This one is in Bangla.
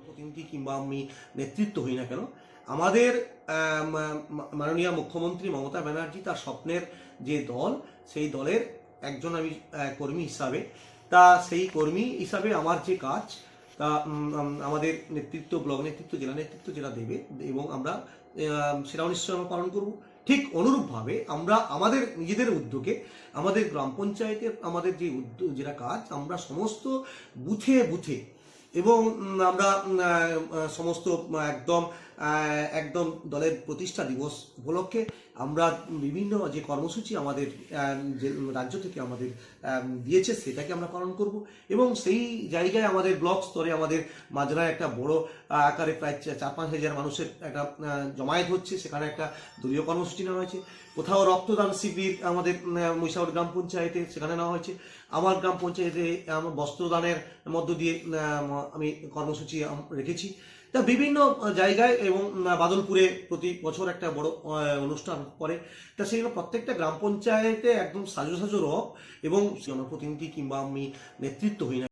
জনপ্রতিনিধি কিংবা আমি নেতৃত্ব হই না কেন? আমাদের মাননীয় মুখ্যমন্ত্রী মমতা ব্যানার্জি তার স্বপ্নের যে দল, সেই দলের একজন আমি কর্মী হিসাবে। তা সেই কর্মী হিসাবে আমার যে কাজ, তা আমাদের নেতৃত্ব, ব্লক নেতৃত্ব, জেলা নেতৃত্ব যেটা দেবে এবং আমরা সেটাও নিশ্চয়ই আমরা পালন করব। ঠিক অনুরূপভাবে আমরা, আমাদের নিজেদের উদ্যোগে, আমাদের গ্রাম পঞ্চায়েতের আমাদের যে উদ্যোগ, যেটা কাজ, আমরা সমস্ত বুথে বুথে এবং আমরা সমস্ত একদম একদম দলের প্রতিষ্ঠা দিবস উপলক্ষে আমরা বিভিন্ন যে কর্মসূচি আমাদের যে রাজ্য থেকে আমাদের দিয়েছে সেটাকে আমরা পালন করব। এবং সেই জায়গায় আমাদের ব্লক স্তরে আমাদের মাঝরায় একটা বড় আকারে প্রায় চার পাঁচ হাজার মানুষের একটা জমায়েত হচ্ছে। সেখানে একটা দলীয় কর্মসূচি নেওয়া হয়েছে। কোথাও রক্তদান শিবির আমাদের মহিষাগর গ্রাম পঞ্চায়েতে সেখানে নেওয়া হয়েছে। আমার গ্রাম পঞ্চায়েতে বস্ত্রদানের মধ্য দিয়ে আমি কর্মসূচি রেখেছি। তা বিভিন্ন জায়গায় এবং বাদলপুরে প্রতি বছর একটা বড় অনুষ্ঠান করে। তা সেগুলো প্রত্যেকটা গ্রাম পঞ্চায়েতে একদম সাজো সাজো রব এবং জনপ্রতিনিধি কিংবা আমি নেতৃত্ব হই না।